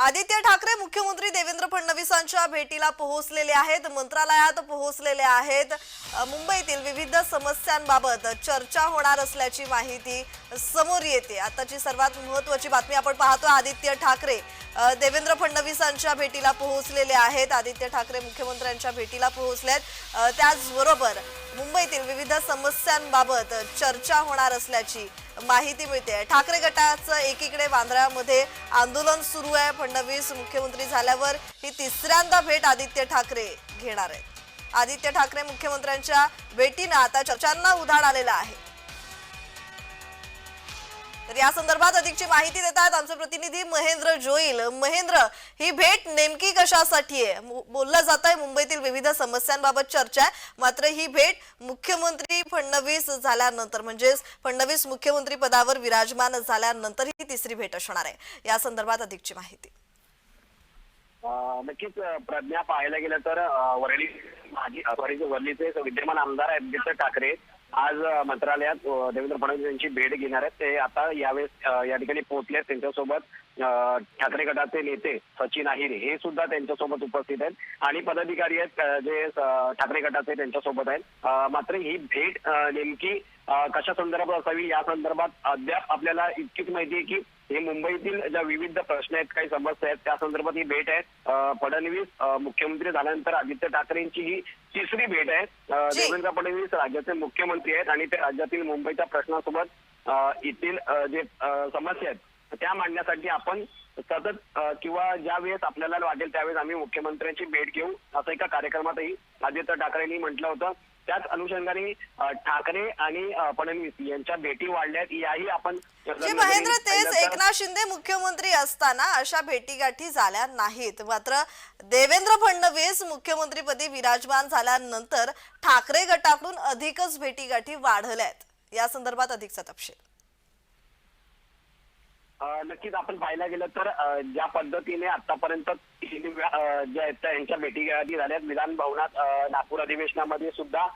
आदित्य ठाकरे मुख्यमंत्री देवेंद्र फडणवीसांच्या भेटीला पोहोचलेले आहेत मंत्रालयात पोहोचलेले आहेत. मुंबईतील विविध समस्यांबाबत चर्चा होणार असल्याची माहिती समोर येते. आताची सर्वात महत्वाची बातमी आपण पाहतो आदित्य ठाकरे देवेंद्र फडणवीसांच्या भेटीला पोहोचलेले आहेत. आदित्य ठाकरे मुख्यमंत्र्यांच्या भेटीला पोहोचले आहेत. त्याचबरोबर मुंबईतील विविध समस्यांबाबत चर्चा होणार असल्याची माहिती मिळते. ठाकरे गटाचं एकीकडे वांद्र्यामध्ये आंदोलन सुरू आहे. फडणवीस मुख्यमंत्री झाल्यावर ही तिसऱ्यांदा भेट आदित्य ठाकरे घेणार आहेत. आदित्य ठाकरे मुख्यमंत्र्यांच्या भेटीनं आता चर्चांना उधाण आलेलं आहे. तर या संदर्भात अधिकची माहिती देत आहेत आमचे प्रतिनिधी महेंद्र जोईल. महेंद्र ही भेट नेमकी कशासाठी आहे? बोललं जात आहे मुंबईतील विविध समस्यांबाबत चर्चा आहे. मात्र ही भेट मुख्यमंत्री फडणवीस झाल्यानंतर म्हणजेच फडणवीस मुख्यमंत्री पदावर विराजमान झाल्यानंतर ही तिसरी भेट असणार आहे. या संदर्भात अधिकची माहिती. नक्कीच प्रज्ञा पाहायला गेलं तर वरळी माजी सॉरी विद्यमान आमदार आदित्य ठाकरे आज मंत्रालयात देवेंद्र फडणवीस यांची भेट घेणार आहेत. ते आता यावेळेस या ठिकाणी पोहोचले त्यांच्यासोबत ठाकरे गटाचे नेते सचिन अहिरे हे सुद्धा त्यांच्यासोबत उपस्थित आहेत. आणि पदाधिकारी आहेत जे ठाकरे गटाचे त्यांच्यासोबत आहेत. मात्र ही भेट नेमकी कशा संदर्भात असावी? या संदर्भात अद्याप आपल्याला इतकीच माहिती आहे की हे मुंबईतील ज्या विविध प्रश्न आहेत काही समस्या आहेत त्या संदर्भात ही भेट आहे. फडणवीस मुख्यमंत्री झाल्यानंतर आदित्य ठाकरेंची ही तिसरी भेट आहे. देवेंद्र फडणवीस राज्याचे मुख्यमंत्री आहेत आणि ते राज्यातील मुंबईच्या प्रश्नासोबत येथील जे समस्या आहेत त्या मांडण्यासाठी आपण सतत किंवा ज्या वेळेस आपल्याला वाटेल त्यावेळेस आम्ही मुख्यमंत्र्यांची भेट घेऊ. असं एका कार्यक्रमातही आदित्य ठाकरेंनी म्हटलं होतं. त्याच अनुषंगाने ठाकरे आणि फडणवीस यांच्या भेटी वाढल्यात. याही आपण महेंद्र तेच एकनाथ शिंदे मुख्यमंत्री असताना अशा भेटीगाठी झाल्या नाहीत. मात्र देवेंद्र फडणवीस मुख्यमंत्रीपदी विराजमान झाल्यानंतर ठाकरे गटाकडून अधिकच भेटीगाठी वाढल्यात. या संदर्भात अधिकचा तपशील. नक्कीच आपण पाहायला गेलं तर ज्या पद्धतीने आतापर्यंत तीन ज्या आहेत यांच्या भेटी आधी झाल्यात. विधान भवनात नागपूर अधिवेशनामध्ये सुद्धा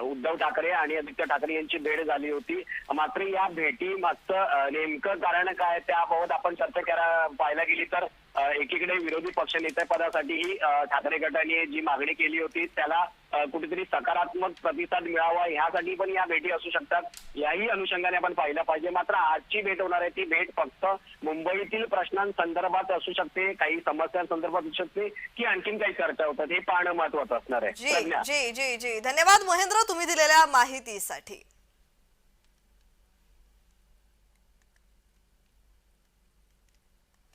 उद्धव ठाकरे आणि आदित्य ठाकरे यांची भेट झाली होती. मात्र या भेटी मागचं नेमकं कारण काय त्याबाबत आपण चर्चा करा पाहायला गेली तर एकीकडे विरोधी पक्षनेते पदासाठीही ठाकरे गटाने जी मागणी केली होती त्याला कुठेतरी सकारात्मक प्रतिसाद मिळावा ह्यासाठी पण या भेटी असू शकतात. याही अनुषंगाने आपण पाहिलं पाहिजे. मात्र आजची भेट होणार आहे ती भेट फक्त मुंबईतील प्रश्नांसंदर्भात असू शकते. काही समस्यांसंदर्भात असू शकते की आणखीन काही चर्चा होतात हे पाहणं महत्वाचं असणार आहे. जी जी जी. धन्यवाद महेंद्र तुम्ही दिलेल्या माहितीसाठी.